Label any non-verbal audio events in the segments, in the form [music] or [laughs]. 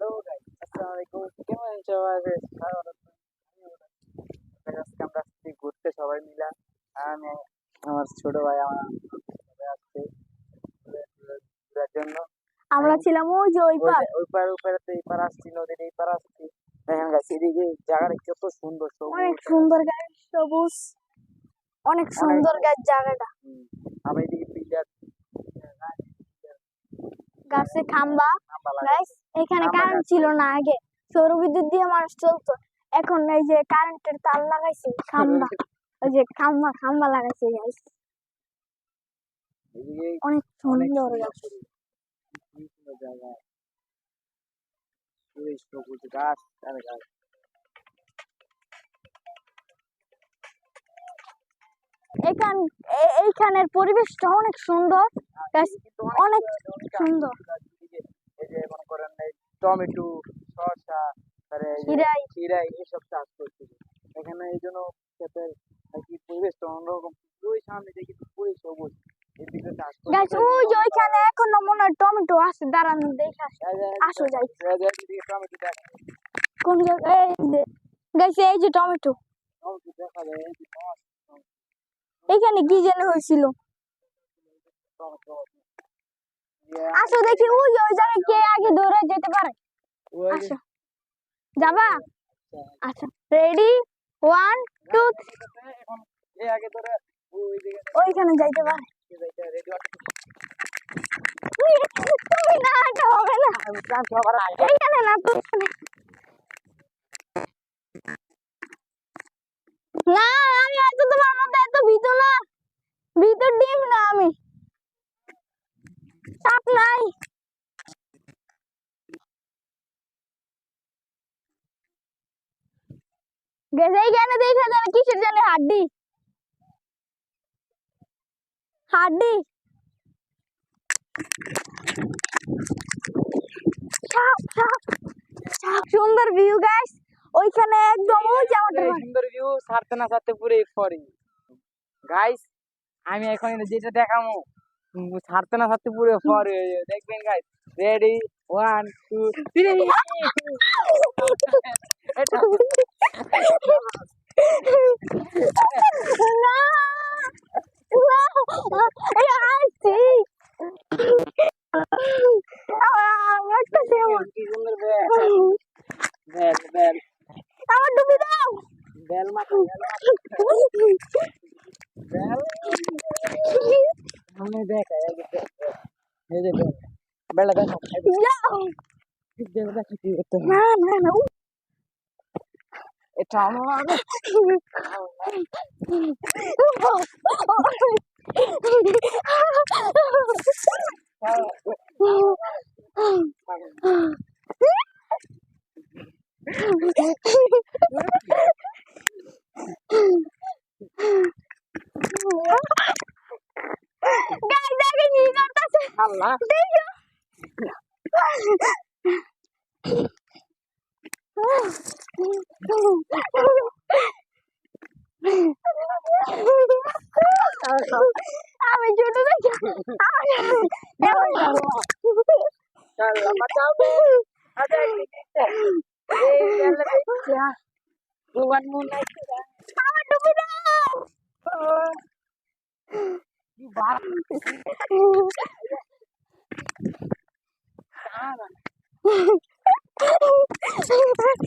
Hello guys আসসালামু আলাইকুম কেমন আছেন সবাই আজকে আমরা আসছি ঘুরতে সবাই মিলে আমি আমার ছোট ভাই আমার আসছে ঘুরে- ঘুরে- ঘোরার জন্য আমরা ছিলাম ওই যে ওই পার ওই পার ওই পারে তো এই পার আসছি নদীর এই পার আসছি দেখেন গাছ এদিকে জায়গাটা কত সুন্দর সবুজ অনেক সুন্দর গাছ সবুজ। অনেক সুন্দর গাছ জায়গাটা। আবার এদিকে পিলার গাছে খাম্বা গাইস এখানে কারেন্ট ছিল না আগে। সৌর বিদ্যুৎ দিয়ে মানুষ চলতো। এখন এই যে কারেন্টের তার লাগাইছে খাম্বা। [laughs] ওই যে খাম্বা খাম্বা লাগাইছে গাইস অনেক সুন্দর গাছ। পরিবেশ। কি সুন্দর জায়গা। সবুজ গাছ আর গাছ। এখান এইখানের পরিবেশটা অনেক সুন্দর অনেক সুন্দর গাছ এদিকে এই যে মনে করেন এই টমেটো শসা খিরাই। এসব চাষ করছে এখানে এই জন্য ক্ষেতের আর কি পরিবেশটা অন্যরকম। ওই সামনে দেখি পুরো সবুজ। গাইস ওই যে ওইখানে এখনও মনে হয় টমেটো আছে দাঁড়ান দেখে আসি। যাই কোন জায়গায় এই গাইস এই যে টমেটো। এখানে কি যেন হয়েছিল? টমেটো আসো দেখি ওই ওই জায়গায় কে আগে দৌড়ে যেতে পারে? আসো। যাবা? আচ্ছা রেডি ওয়ান টু এখন আগে ধরে ওই ওইখানে যাইতে পারে। তুমি না এটা হবে না। এইখানে না আমি এত তোমার মধ্যে এত ভিতর না ভিতর ডিম না আমি। চাপ নাই গেছে এইখানে দেখা যায় কিসের জানে হাড্ডি? হাড্ডি? সুন্দর ভিউ গাইস ওইখানে একদম ওই। সুন্দর ভিউ ছাড়তে না ছাড়তে পুরো ফরি গাইস আমি এখন যেটা দেখামো ছাড়তে না ছাড়তে পুরো [laughs] ফর হয়ে যাবে। দেখবেন guys ready one two three এটা না না এই আসছি আমার তো সেমন কি সুন্দর বেল বেল বেল আমার ডুবি দাও বেল মাথা বেল মাথা বেল আমি দেখ এই যে দেখ, এই যে বেল দেখো দেখো কি করতে না না না এটা আমার গাই দেখে কি করতেছে আল্লাহ দেখো আমি ছোট দেখি আল্লাহ বাঁচাবে আরে এই বেল দেখছা ভগবান মন নাই আমার ডুবি দাও কি বাত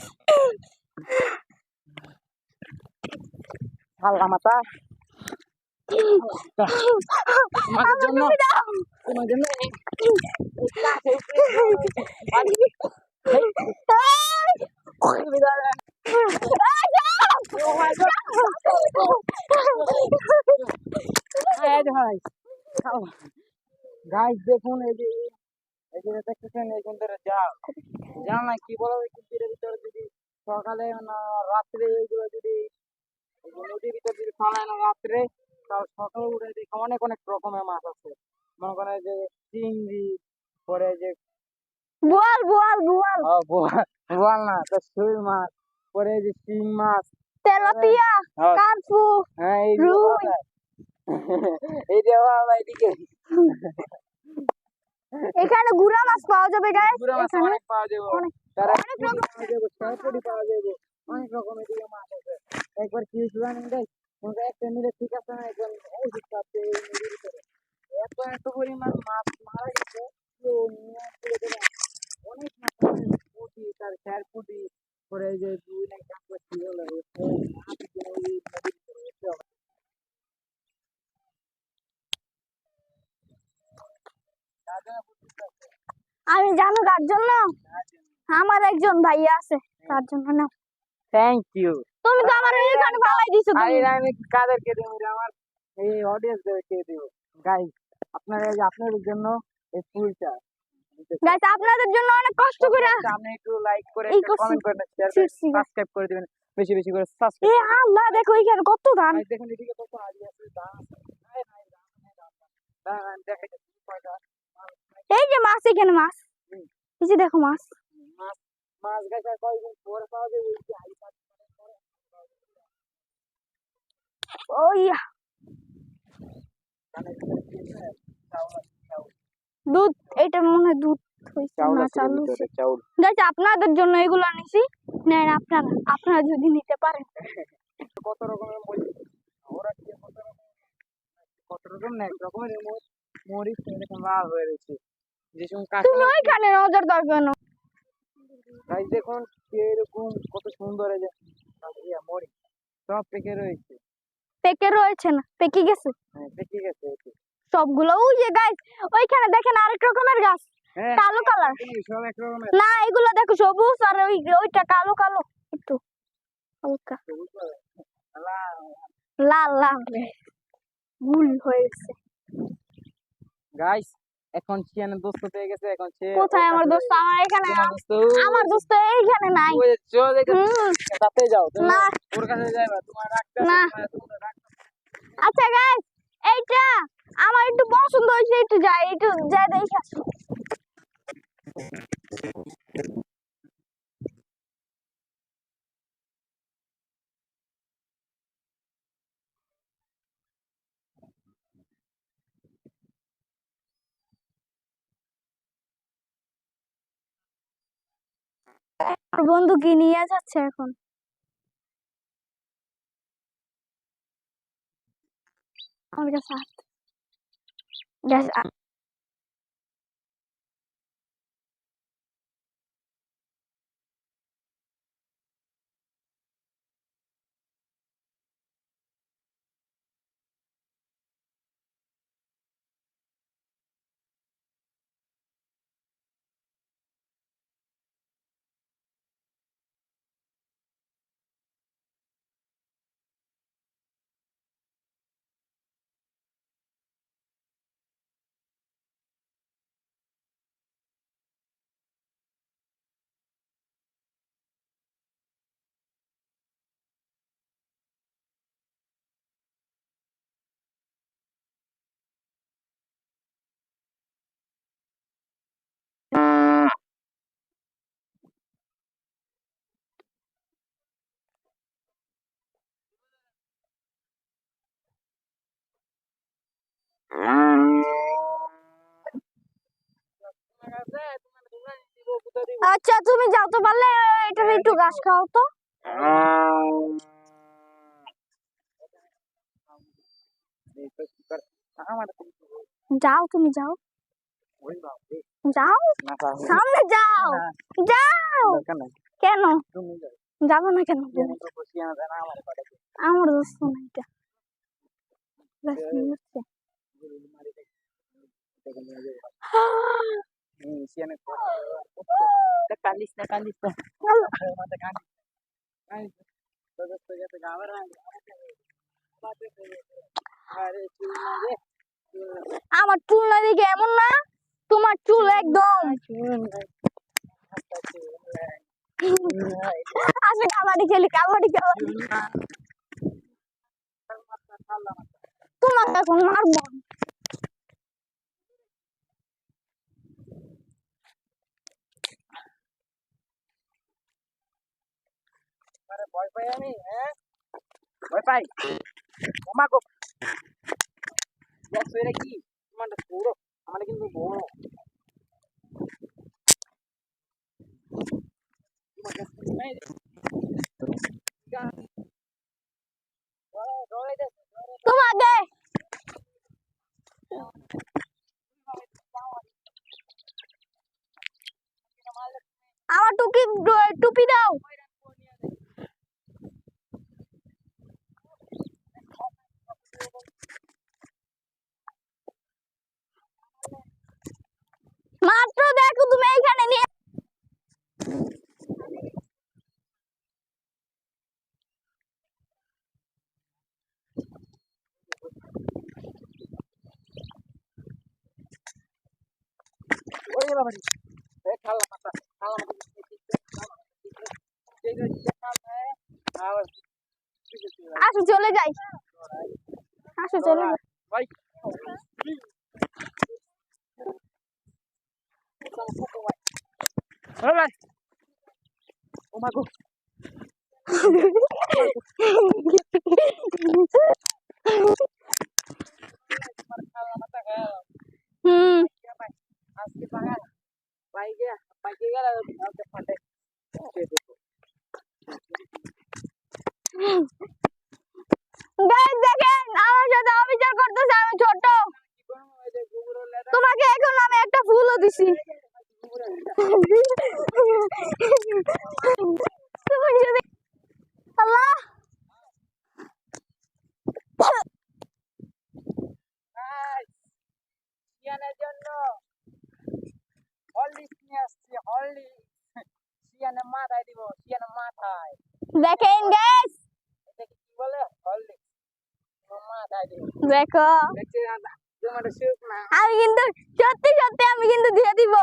আল্লাহ মাতা তোমাদের জন্য তোমার জন্য এই-। এই, অসুবিধা নেই। Oh my God. এই যে ভাই গাইস দেখুন এই যে এই যে দেখতেছেন এইখান থেকে যাও জানো না কি বলো এই কুটিরের ভিতরে যদি না রাত্রে এইগুলো যদি নদীর ভিতর যদি ফালায় না রাত্রে সকালে উঠে দেখে অনেক অনেক রকমের মাছ আছে। মনে করেন যে চিংড়ি পরে যে বোয়াল বোয়াল বোয়াল। বোয়াল বোয়াল না তো শৈল মাছ পরে যে শিং মাছ তেলাপিয়া হ্যাঁ। কার্পু হ্যাঁ এই যে রুই। বাবা, [laughs] এই এদিকে। এখানে গুড়া মাছ পাওয়া যাবে গাইস পুরো মাছ অনেক পাওয়া যাবে। তারা পাওয়া যাবে? সরপুরি পাওয়া যাবে? অনেক রকমের দিকে মাছ আছে। একবার কি হয়েছিল জানেন তোমরা একটা নিলে ঠিক আছে না? একবার ওষুধ খাচ্ছে এই নদীর ভিতরে। এত এত পরিমাণ মাছ মারা গেছে কেউ নিয়ে তুলে দেবে না। অনেক মাছ আছে, তার স্যার পুঁটি পরে যে দুই লাখ টাকা ছিল না ওই মাছ দিয়ে ওই নদীর ভিতরে হচ্ছে। আবার। তার জন্য পুঁটি আছে। আমি জানো কার জন্য? আমার একজন ভাই আছে তার জন্য না থ্যাংক ইউ তুমি তো আমার এখানে ফালাই দিছো তুমি। এরা আমি কাদেরকে দেবো আমার এই অডিয়েন্সদেরকে দেবো গাইস আপনারা এই আপনাদের জন্য এই ফুলটা গাইস আপনাদের জন্য অনেক কষ্ট করে আপনি একটু লাইক করে এই। কমেন্ট করে শেয়ার করে সাবস্ক্রাইব করে দিবেন। বেশি বেশি করে এ সাবস্ক্রাইব আল্লাহ দেখো এখানে কত ধান দেখুন এদিকে কত আদি আছে কয়টা এই যে মাছ এখানে মাছ। এই যে দেখো মাছ। মাছ গাছ আর কয়দিন পরে পাওয়া যাবে। ওই যে পাঁচ দুধ এটা মনে হয় দুধ আপনাদের জন্য এগুলো নিছি। নেন আপনারা আপনারা যদি নিতে পারেন। [laughs] কত রকমের মরিচ? ওরা কত রকম কত রকম না এক রকমের মরিচ মরিচ এরকম লাল হয়ে রয়েছে। যে সময় তুমি ওইখানে নজর দাও কেন দেখুন এরকম কত সুন্দর এই যে মরিচ সব পেকে রয়েছে। পেকে রয়েছে না পেকে গেছে? হ্যাঁ পেকে গেছে সবগুলো ওই যে গাছ ওইখানে দেখেন আরেক রকমের গাছ হ্যাঁ কালো কালার। সব এক রকমের। না এগুলো দেখো সবুজ আর ওই ওইটা কালো কালো একটু হালকা। লাল। লাল ভুল হয়েছে। গাইস এখন চিয়ানে দোস্ত পেয়ে গেছে এখন সে কোথায় আমার দোস্ত? আমার এখানে আমার দোস্ত এইখানে নাই। ওই চল তাতে যাও না। ওর কাছে যাবে তোমার রাখতে না। আচ্ছা গাইস এইটা আমার একটু পছন্দ হয়েছে একটু যাই একটু যাই দেখে। আমার বন্ধু কি নিয়ে যাচ্ছে এখন। আমার কাছে আচ্ছা তুমি যাও তো, পারলে এটার একটু ঘাস খাও তো। যাও, তুমি যাও। যাও, সামনে যাও। যাও। কেন? যাব না কেন? আমার দোস্ত না এটা। দেখে দেখে চুল না রে আমার চুল না দিকে এমন না? তোমার চুল একদম। আসে কাবাডি খেলি, কাবাডি কাবাডি তোমাকে এখন মারবো। ভয় পাই আমি হ্যাঁ ভয় পাই ওমা গো দেখছ এটা কি তোমারটা পুরো আমার কিন্তু বড় তোমাকে আমার টুপি টুপি দাও মাত্র দেখো তুমি এইখানে নিয়ে ওরে বাবা রে এ খালা মাথা খালা মাথা ঠিক আছে আবার আসো চলে যাই। আসো চলে যাই। ভাই ভাই ও মা হুম। দেখেন আমার সাথে অবিচার করতেছে ছোট তোমাকে এখন আমি একটা ফুলও দিছি তুমি যদি আল্লাহ শিয়ানের জন্য হরলিক্স নিয়ে আসছি হরলিক্স শিয়ানের মাথায় দিব শিয়ানের মাথায় হরলিক্স দেখো। দেখছি জমাটা শেষ না আমি কিন্তু সত্যি সত্যি আমি কিন্তু দিয়ে দিব।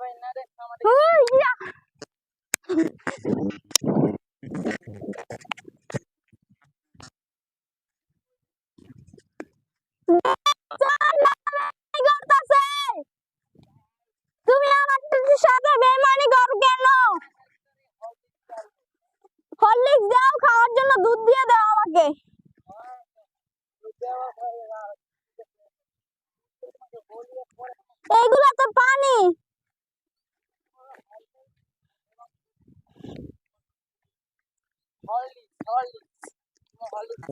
ভাই না আমাদের হুই, ইয়া। বেইমানি করতাছে। তুমি আমার সাথে বেমানি করো কেন হরলিক্স দাও খাওয়ার জন্য দুধ দিয়ে দাও আমাকে। এইগুলো তো পানি। হলি হলি হরলিক্স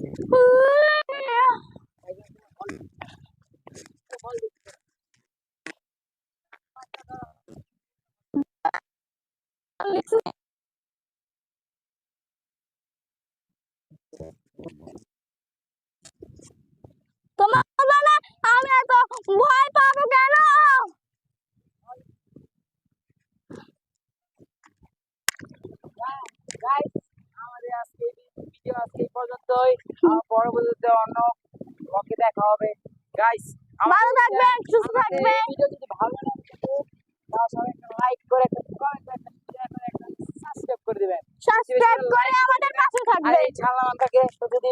বড় বন্ধুদের পরবর্তীতে অন্য লোককে দেখা হবে। গাইস ভালো থাকবেন সুস্থ থাকবেন যদি ভালো লাগে তাহলে সবাই একটা লাইক করে একটা কমেন্ট করে একটা শেয়ার করে একটা সাবস্ক্রাইব করে দিবেন। সাবস্ক্রাইব করে আমাদের পাশে আর থাকবেন এই চ্যানেল আমাকে যদি